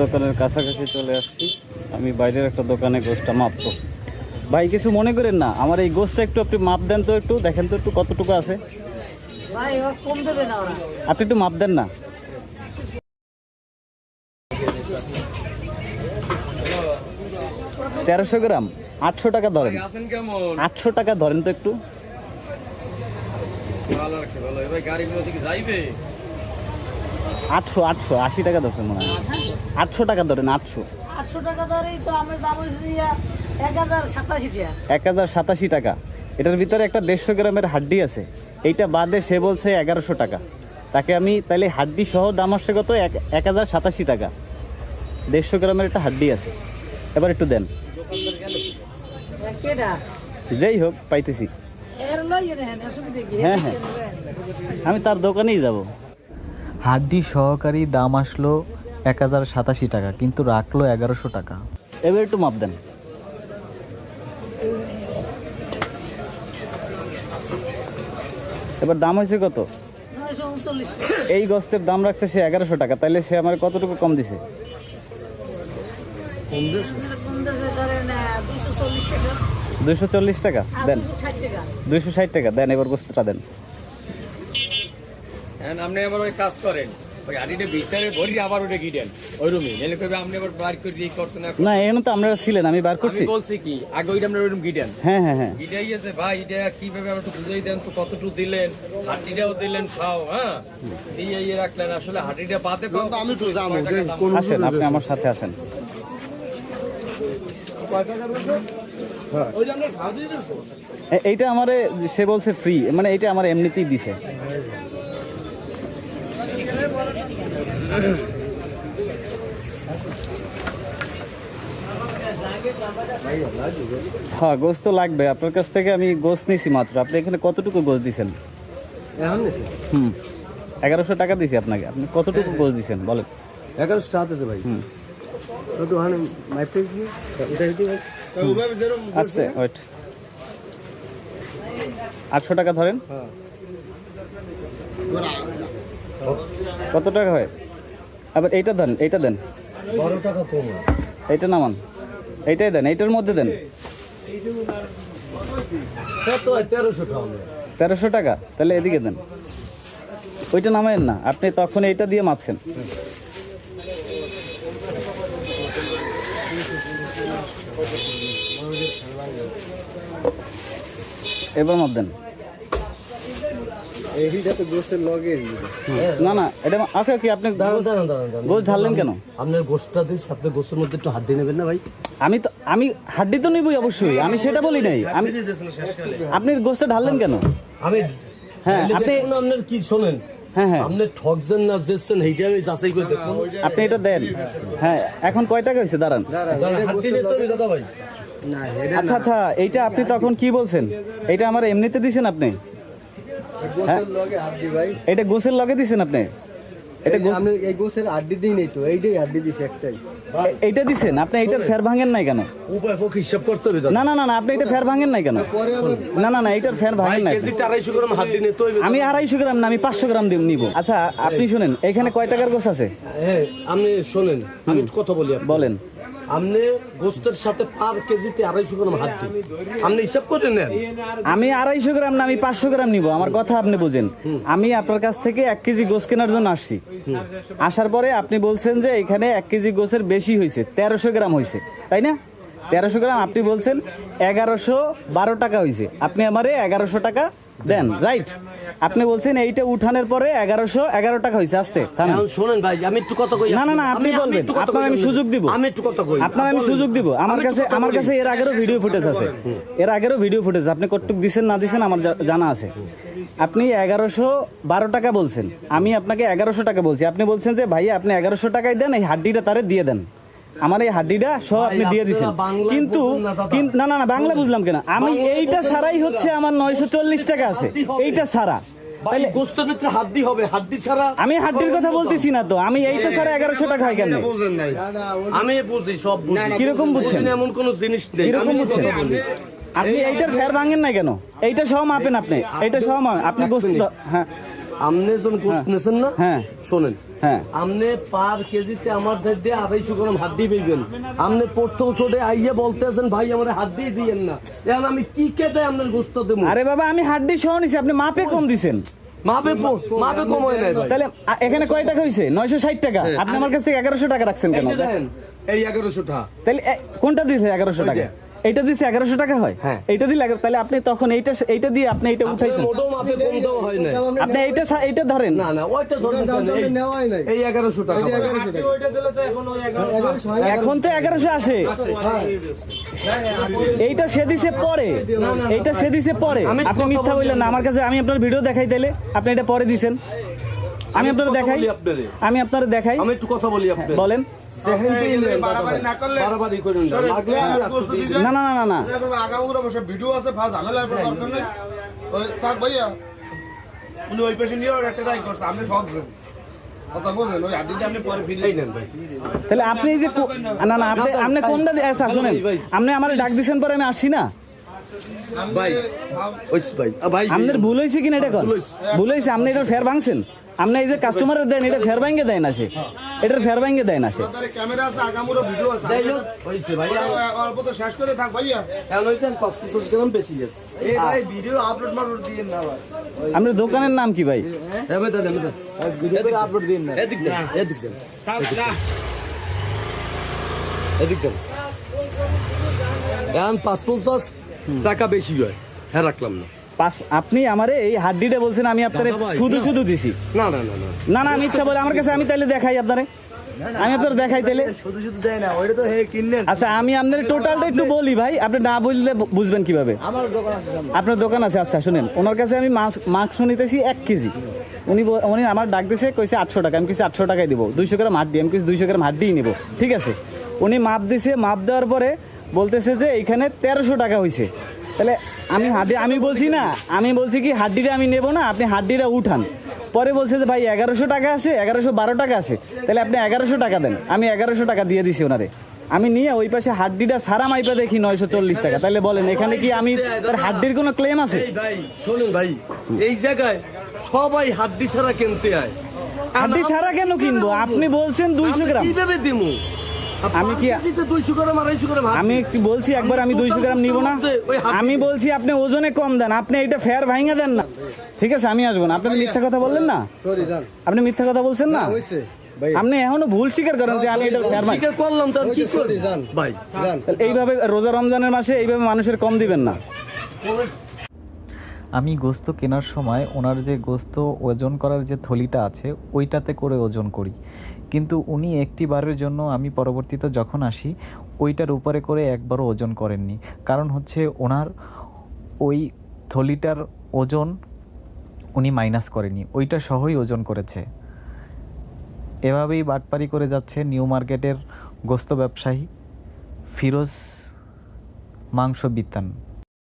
দোকানের কাছাকাছি চলে আসছি। আমি বাইরের একটা দোকানে গোষ্ঠটা মাপবো। ভাই কিছু মনে করেন না আমার এই গোষ্ঠটা একটু আপনি মাপ দেন তো একটু দেখেন তো একটু কতটুকু আছে। আপনি একটু মাপ দেন না। তেরোশো গ্রাম আটশো টাকা ধরেন। আটশো টাকা ধরেন তো একটু। ভালো লাগছে ভালো এবার গাড়িগুলো দিকে যাইবে। আটশো আটশো আশি টাকা ধরছেন মনে হয়। আটশো টাকা ধরেন আটশো। আটশো টাকা ধরেই তো আমার দাম হয়েছে এক হাজার সাতাশি টাকা। এক হাজার সাতাশি টাকা। এটার ভিতরে একটা দেড়শো গ্রামের হাড্ডি আছে। এইটা বাদে সে বলছে এগারোশো টাকা। তাকে আমি তাহলে হাড্ডি সহ দাম আসছে কত? এক এক হাজার সাতাশি টাকা। দেড়শো গ্রামের একটা হাড্ডি আছে। এবার একটু দেন। যেই হোক পাইতেছি। হ্যাঁ, হ্যাঁ। আমি তার দোকানেই যাব। হাড্ডি সহকারী দাম আসলো এক হাজার সাতাশি টাকা কিন্তু রাখল এগারোশো টাকা। এবার একটু মাপ দেন। এবার দাম হয়েছে কত? এই গস্তের দাম রাখছে সে এগারোশো টাকা তাইলে সে আমার কতটুকু কম দিছে? কম দুইশো চল্লিশ টাকা। দেন। দুশো ষাট টাকা। দুইশো ষাট টাকা দেন এবার গোস্তটা দেন। হ্যাঁ আপনি আবার ওই কাজ করেন। ওই হাড়িটা ভিতরে ভরি আবার ওটা ওই রুমে এলে কবে আপনি আবার বার করে। না এখানে তো ছিলেন আমি বার করছি। বলছি কি আগে ওইটা আমরা ওইরকম গিডেন হ্যাঁ হ্যাঁ হ্যাঁ। গিডাই আছে ভাই এটা কীভাবে আমরা একটু বুঝাই দেন তো কতটুকু দিলেন? দিলেন খাও হ্যাঁ? দিয়ে ইয়ে রাখলেন আসলে হাড্ডিটা বাদে আমি তো যাব আসেন আপনি আমার সাথে আসেন। এ- এইটা আমারে সে বলছে ফ্রি মানে এইটা আমার এমনিতেই দিছে। হ্যাঁ গোস্ত তো লাগবে। আপনার কাছ থেকে আমি গোস্ত নিছি মাত্র। আপনি এখানে কতটুকু গোস্ত দিছেন? হুম। এগারোশো টাকা দিছি আপনাকে। আপনি কতটুকু গোস্ত দিছেন? বলেন। এগারো স্টার্ট আছে ভাই। হুম। আছে। ওয়েট আটশো টাকা ধরেন। কত টাকা হয়? আবার এইটা দেন এইটা দেন। বারো টাকা কম এইটা নামান। এইটাই দেন এইটার মধ্যে দেন। তেরোশো টাকা তেরোশো টাকা তাহলে এদিকে দেন। ওইটা নামায়েন না আপনি তখন এইটা দিয়ে মাপছেন। এবার মাপ দেন। এইটা তো গোস্তের লগে না না এটা ওকে কি আপনি দাঁড়ান দাঁড়ান দাঁড়ান দাঁড়ান। গোছ কেন? আপনার গোস্তটা দিস আপনি গোস্তের মধ্যে একটু হাত দিয়ে নেবেন না ভাই? আমি তো আমি হাড্ডি তো নিবই অবশ্যই আমি সেটা বলি নাই। আমি আপনি ঢাললেন কেন? আমি হ্যাঁ, আপনি- আপনার কি শোনেন। হ্যাঁ হ্যাঁ। আপনি ঠকছেন না জেসছেন এইটা আমি যাচাই করে দেখুন। আপনি এটা দেন। হ্যাঁ এখন কয় টাকা হয়েছে? দাঁড়ান। দাঁড়ান, হাত দিয়ে নিতে হবে দাদা ভাই আচ্ছা আচ্ছা এইটা আপনি তখন কি বলছেন? এটা আমার এমনিতে দিছেন আপনি? এটা গোসের লগে দিছেন আপনি? এটা আমি এই গোছের আড্ডি দিই নেই তো এইটাই আড্ডি দিছি একটাই। এইটা দিছেন? আপনি ফের ভাঙেন নাই কেন? উপায় পক্ষে হিসাব করতে হবে না না না না আপনি এটা ফের ভাঙেন নাই কেন? না না না এইটার ফের ভাঙেন নাই। কেজিতে আড়াইশো গ্রাম হাত আমি আড়াইশো গ্রাম না আমি পাঁচশো গ্রাম দিব নিব। আচ্ছা আপনি শুনেন এখানে কয় টাকার গোছ আছে? হ্যাঁ আপনি শোনেন আমি কথা বলি বলেন। আপনি গোস্তের সাথে পার কেজিতে আড়াইশো গ্রাম হাত দিন আপনি হিসাব করে নেন। আমি আড়াইশো গ্রাম না আমি পাঁচশো গ্রাম নিব। আমার কথা আপনি বুঝেন। আমি আপনার কাছ থেকে এক কেজি গোস কেনার জন্য আসছি। আসার পরে আপনি বলছেন যে এখানে এক কেজি গোসের বেশি হয়েছে তেরোশো গ্রাম হয়েছে তাই না? তেরোশো গ্রাম আপনি বলছেন এগারোশো বারো টাকা হয়েছে আপনি আমারে এগারোশো টাকা দেন রাইট আপনি বলছেন এইটা উঠানোর পরে এগারোশো এগারো টাকা হয়েছে আসতে শোনেন ভাই আমি একটু কথা কই না, না, না, আপনি বলবেন। আপনার আমি সুযোগ দিব। আমি একটু কথা কই। আপনার আমি সুযোগ দিব। আমার কাছে আমার কাছে এর আগেরও ভিডিও ফুটেজ আছে। এর আগেরও ভিডিও ফুটেজ আপনি কতটুক দিছেন না দিছেন আমার জানা আছে। আপনি এগারোশো বারো টাকা বলছেন। আমি আপনাকে এগারোশো টাকা বলছি। আপনি বলছেন যে ভাইয়া আপনি এগারোশো টাকায় দেন এই হাড্ডিটা তারে দিয়ে দেন। আমার এই হাড্ডিটা সব আপনি দিয়ে বাংলায় কিন্তু না না না বাংলা বুঝলাম কেন? আমি এইটা ছাড়াই হচ্ছে আমার নয়শো চল্লিশ টাকা আছে। এইটা ছাড়া। আমি হাড্ডির কথা বলতেছি না তো। আমি এইটা ছাড়া এগারোশো টাকা হয় কেন? আমি বুঝি সব বুঝি। কীরকম বুঝছেন? এমন কোনো জিনিস নেই। কীরকম বুঝছেন? আপনি এইটার ফের ভাঙেন না কেন? এইটা সহ মাপেন আপনি। এইটা সহ মাপেন আপনি এক গোস্ত হ্যাঁ। আপনি যখন গোস্ত নেছেন না? হ্যাঁ। শোনেন। হ্যাঁ। আপনি পার কেজিতে আমাদের দিয়ে আড়াইশো গ্রাম হাত দিয়ে পেবেন আপনি প্রথম আইয়ে বলতেছেন ভাই আমার হাত দিয়ে দিয়েন না। এখন আমি কি কেটে আপনার গোস্ত দেবো? আরে বাবা আমি হাড্ডি সহ নিছি আপনি মাপে কম দিছেন। মাপে মাপে নাই তাহলে এখানে কয় টাকা হয়েছে নয়শো ষাট টাকা। আপনি আমার কাছ থেকে এগারোশো টাকা রাখছেন এই কেন এই এগারোশো টাকা তাহলে কোনটা দিয়েছে এগারোশো টাকা? এইটা দিছে এগারোশো টাকা হয়। হ্যাঁ। এইটা দিলে তাহলে আপনি তখন এইটা এইটা দিয়ে আপনি এইটা উঠাইছেন। মোটেও মাপে কম দেওয়া হয় না আপনি এইটা এইটা ধরেন। না না ওইটা ধরুন এই এগারোশো টাকা এখন তো এগারোশো আসে। এইটা সে দিছে পরে। এইটা সে দিছে পরে। আপনি মিথ্যা বলি বললেন না। আমার কাছে আমি আপনার ভিডিও দেখাই তাইলে। আপনি এটা পরে দিছেন। আমি আপনার কথা দেখাই। আমি আপনার দেখাই। আমি একটু কথা বলি আপনার বলেন। না করলে- বাড়াবাড়ি করেন না। না না ভিডিও আছে ভাইয়া। উনি ওই নিয়ে একটা ট্রাই করছে আপনি তাহলে আপনি যে না না আপনি আপনি কোনটা আচ্ছা শুনেন। আপনি আমার ডাক দিছেন পরে আমি আসছি না? ভাই ভাই। আপনার ভুল হয়েছে কিনা এটা কর ভুল হয়েছে আপনি এটা ফের ভাঙছেন? আপনি এই যে কাস্টমারের দেন এটা ফের ভাঙ্গে দেয় না সে। এটার ফের ভাঙ্গে দেয় না সে। ক্যামেরা আছে আগামুরা ভিডিও আছে। যাই হোক হয়েছে ভাই। অল্প তো শেষ করে থাক ভাইয়া। এখন হয়েছে পাঁচ গ্রাম বেশি গেছে ভিডিও আপলোড মারোড দিয়ে না আপনার দোকানের নাম কি ভাই? এবার দেন এবার দেন আপলোড দিন না এদিক দেন এদিক দেন। এদিক দেন। এখন পাঁচ পঞ্চাশ টাকা বেশি হয়। হ্যাঁ রাখলাম না। আপনি আমারে এই হাড্ডিটা বলছেন আমি আপনারে শুধু শুধু দিছি। না না না না। না মিথ্যা বলে আমার কাছে আমি তাইলে দেখাই আপনারে। আমি আপনার দেখাই তাইলে। শুধু শুধু দেয় না ওইটা তো হে কিনলেন। আচ্ছা আমি আপনার টোটালটা একটু বলি ভাই আপনি না বললে বুঝবেন কীভাবে? আমার দোকান আছে আপনার দোকান আছে আচ্ছা শুনেন। ওনার কাছে আমি মাছ মাংস নিতেছি এক কেজি। উনি উনি আমার ডাক দিয়েছে কইছে আটশো টাকা আমি কিছু আটশো টাকায় দিব। দুইশো গ্রাম হাড্ডি আমি কিছু দুইশো গ্রাম হাড্ডিই নিব ঠিক আছে? উনি মাপ দিছে মাপ দেওয়ার পরে বলতেছে যে এইখানে তেরোশো টাকা হয়েছে তাহলে আমি হাড্ডি আমি বলছি না আমি বলছি কি হাড্ডিটা আমি নেব না আপনি হাড্ডিটা উঠান। পরে বলছে যে ভাই এগারোশো টাকা আসে এগারোশো বারো টাকা আসে। তাহলে আপনি এগারোশো টাকা দেন আমি এগারোশো টাকা দিয়ে দিছি ওনারে। আমি নিয়ে ওই পাশে হাড্ডিটা সারা মাইপা দেখি নয়শো চল্লিশ টাকা। তাহলে বলেন এখানে কি আমি তার হাড্ডির কোনো ক্লেম আছে? এই ভাই শোনেন ভাই এই জায়গায় সবাই হাড্ডি ছাড়া কিনতে হয় হাড্ডি ছাড়া কেন কিনবো? আপনি বলছেন দুইশো গ্রাম। কীভাবে দিমু? আমি কি-। আমি কি বলছি একবার আমি দুইশো গ্রাম নিব না। আমি বলছি আপনি ওজনে কম দেন আপনি এটা ফেয়ার ভাঙা দেন না। ঠিক আছে আমি আসব না। আপনি মিথ্যা কথা বললেন না? আপনি মিথ্যা কথা বলছেন না? আপনি এখনও ভুল স্বীকার করেন যে আমি এটা ফেয়ার স্বীকার করলাম তার কি করি ভাই এইভাবে রোজা রমজানের মাসে এইভাবে মানুষের কম দিবেন না। আমি গোস্ত কেনার সময় ওনার যে গোস্ত ওজন করার যে থলিটা আছে, ওইটাতে করে ওজন করি। কিন্তু উনি একটি বারের জন্য আমি পরবর্তীতে যখন আসি, ওইটার উপরে করে একবারও ওজন করেননি। কারণ হচ্ছে ওনার ওই থলিটার ওজন উনি মাইনাস করেনি। ওইটা সহই ওজন করেছে। এভাবেই বাটপারি করে যাচ্ছে নিউ মার্কেটের গোস্ত ব্যবসায়ী ফিরোজ মাংস বিতান